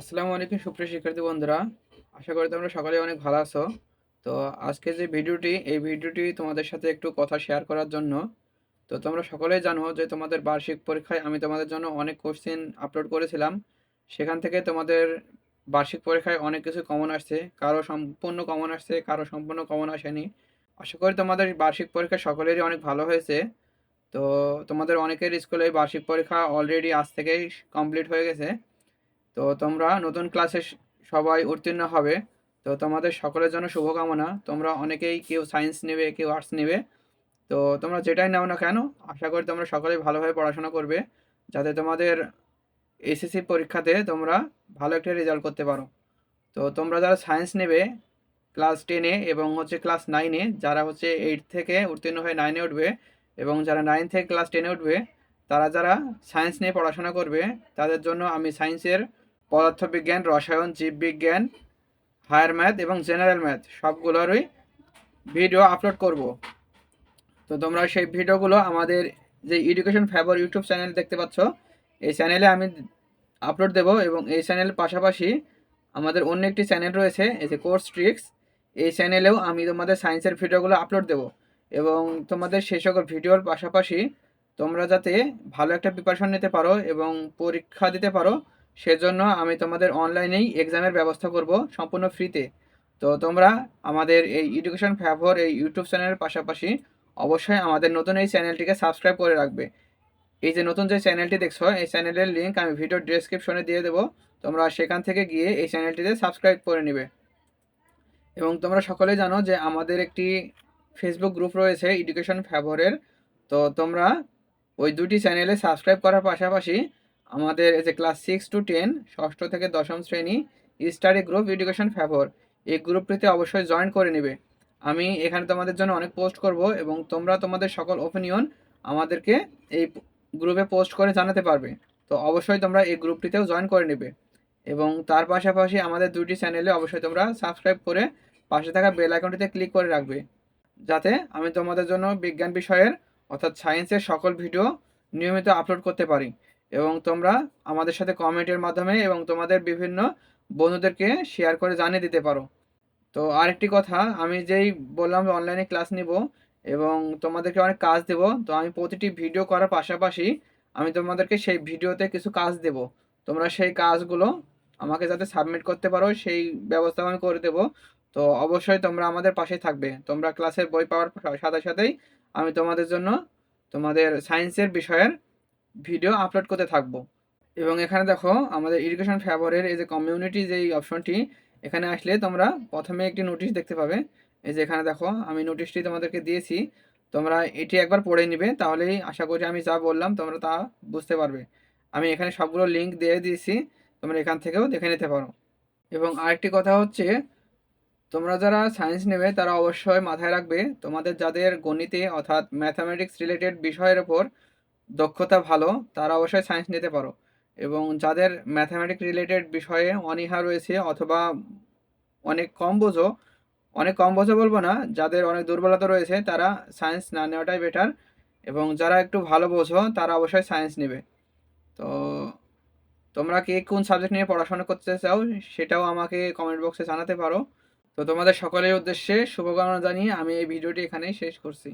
আসসালামু আলাইকুম সুপ্রিয় শিক্ষার্থী বন্ধুরা। আশা করি তোমরা সকলে অনেক ভালো আছো। তো আজকে যে ভিডিওটি, এই ভিডিওটি তোমাদের সাথে একটু কথা শেয়ার করার জন্য। তো তোমরা সকলেই জানো যে তোমাদের বার্ষিক পরীক্ষায় আমি তোমাদের জন্য অনেক কোশ্চেন আপলোড করেছিলাম। সেখান থেকে তোমাদের বার্ষিক পরীক্ষায় অনেক কিছু কমন আসছে। কারও সম্পূর্ণ কমন আসছে, কারও সম্পূর্ণ কমন আসেনি। আশা করি তোমাদের বার্ষিক পরীক্ষা সকলেরই অনেক ভালো হয়েছে। তো তোমাদের অনেকের স্কুলে বার্ষিক পরীক্ষা অলরেডি আজ থেকেই কমপ্লিট হয়ে গেছে। তো তোমরা নতুন ক্লাসে সবাই উত্তীর্ণ হবে। তো তোমাদের সকলের জন্য শুভকামনা। তোমরা অনেকেই কেউ সায়েন্স নেবে, কেউ আর্টস নেবে। তো তোমরা যেটাই নাও না কেন, আশা করি তোমরা সকলেই ভালোভাবে পড়াশোনা করবে। যাতে তোমাদের এসএসসি পরীক্ষাতে তোমরা ভালো একটা রেজাল্ট করতে পারো। তো তোমরা যারা সায়েন্স নেবে ক্লাস টেনে এবং হচ্ছে ক্লাস নাইনে যারা হচ্ছে এইট থেকে উত্তীর্ণ হয়ে নাইনে উঠবে এবং যারা নাইন থেকে ক্লাস টেনে উঠবে, তারা যারা সায়েন্স নিয়ে পড়াশোনা করবে, তাদের জন্য আমি সায়েন্সের পদার্থবিজ্ঞান, রসায়ন, জীববিজ্ঞান, হায়ার ম্যাথ এবং জেনারেল ম্যাথ সবগুলোরই ভিডিও আপলোড করব। তো তোমরা সেই ভিডিওগুলো আমাদের যে এডুকেশন ফেভার ইউটিউব চ্যানেল দেখতে পাচ্ছ, এই চ্যানেলে আমি আপলোড দেব এবং এই চ্যানেলের পাশাপাশি আমাদের অন্য একটি চ্যানেল রয়েছে, এই যে কোর্স ট্রিক্স এই চ্যানেলেও আমি তোমাদের সায়েন্সের ভিডিওগুলো আপলোড দেব এবং তোমাদের সেই সকল ভিডিওর পাশাপাশি তোমরা যাতে ভালো একটা প্রিপারেশন নিতে পারো এবং পরীক্ষা দিতে পারো সেজন্য আমি তোমাদের অনলাইনেই এক্সামের ব্যবস্থা করব সম্পূর্ণ ফ্রিতে তো তোমরা আমাদের এই এডুকেশন ফেভর এই ইউটিউব চ্যানেলের পাশাপাশি অবশ্যই আমাদের নতুন এই চ্যানেলটিকে সাবস্ক্রাইব করে রাখবে। এই যে নতুন যে চ্যানেলটি দেখছ, এই চ্যানেলের লিঙ্ক আমি ভিডিও ডেসক্রিপশনে দিয়ে দেবো। তোমরা সেখান থেকে গিয়ে এই চ্যানেলটিতে সাবস্ক্রাইব করে নিবে। এবং তোমরা সকলেই জানো যে আমাদের একটি ফেসবুক গ্রুপ রয়েছে এডুকেশন ফেভরের তো তোমরা ওই দুটি চ্যানেলে সাবস্ক্রাইব করার পাশাপাশি আমাদের এই যে ক্লাস সিক্স টু টেন ষষ্ঠ থেকে দশম শ্রেণি স্টাডি গ্রুপ এডুকেশন ফেভর এই গ্রুপটিতে অবশ্যই জয়েন করে নেবে। আমি এখানে তোমাদের জন্য অনেক পোস্ট করব এবং তোমরা তোমাদের সকল ওপিনিয়ন আমাদেরকে এই গ্রুপে পোস্ট করে জানাতে পারবে। তো অবশ্যই তোমরা এই গ্রুপটিতেও জয়েন করে নেবে। এবং তার পাশাপাশি আমাদের দুটি চ্যানেলে অবশ্যই তোমরা সাবস্ক্রাইব করে পাশে থাকা বেল আইকনটিতে ক্লিক করে রাখবে। যাতে আমি তোমাদের জন্য বিজ্ঞান বিষয়ের, অর্থাৎ সায়েন্সের সকল ভিডিও নিয়মিত আপলোড করতে পারি। এবং তোমরা আমাদের সাথে কমেন্টের মাধ্যমে এবং তোমাদের বিভিন্ন বন্ধুদেরকে শেয়ার করে জানিয়ে দিতে পারো। তো আরেকটি কথা, আমি যেই বললাম অনলাইনে ক্লাস নিব এবং তোমাদেরকে অনেক কাজ দেব, তো আমি প্রতিটি ভিডিও করার পাশাপাশি আমি তোমাদেরকে সেই ভিডিওতে কিছু কাজ দেব। তোমরা সেই কাজগুলো আমাকে যাতে সাবমিট করতে পারো, সেই ব্যবস্থা আমি করে দেব। তো অবশ্যই তোমরা আমাদের পাশে থাকবে। তোমরা ক্লাসের বই পাওয়ার সাথে সাথেই আমি তোমাদের জন্য তোমাদের সায়েন্সের বিষয়ের ভিডিও আপলোড করতে থাকব। এবং এখানে দেখো, আমাদের এডুকেশন ফেভারের এই যে কমিউনিটি যেই অপশনটি এখানে আসলে তোমরা প্রথমে একটি নোটিশ দেখতে পাবে। এই যে এখানে দেখো, আমি নোটিশটি তোমাদেরকে দিয়েছি। তোমরা এটি একবার পড়ে নিবে, তাহলেই আশা করি আমি যা বললাম তোমরা তা বুঝতে পারবে। আমি এখানে সবগুলো লিঙ্ক দিয়ে দিয়েছি, তোমরা এখান থেকেও দেখে নিতে পারো। এবং আরেকটি কথা হচ্ছে, তোমরা যারা সায়েন্স নেবে, তারা অবশ্যই মাথায় রাখবে, তোমাদের যাদের গণিতে অর্থাৎ ম্যাথামেটিক্স রিলেটেড বিষয়ের ওপর দক্ষতা ভালো, তারা অবশ্যই সায়েন্স নিতে পারো। এবং যাদের ম্যাথামেটিক্স রিলেটেড বিষয়ে অনীহা রয়েছে অথবা অনেক কম বোঝো, অনেক কম বোঝো বলব না, যাদের অনেক দুর্বলতা রয়েছে, তারা সায়েন্স না নেওয়াটাই বেটার এবং যারা একটু ভালো বোঝো, তারা অবশ্যই সায়েন্স নেবে। তো তোমরা কে কোন সাবজেক্ট নিয়ে পড়াশোনা করতে চাও, সেটাও আমাকে কমেন্ট বক্সে জানাতে পারো। তো তোমাদের সকলের উদ্দেশ্যে শুভকামনা জানিয়ে আমি এই ভিডিওটি এখানেই শেষ করছি।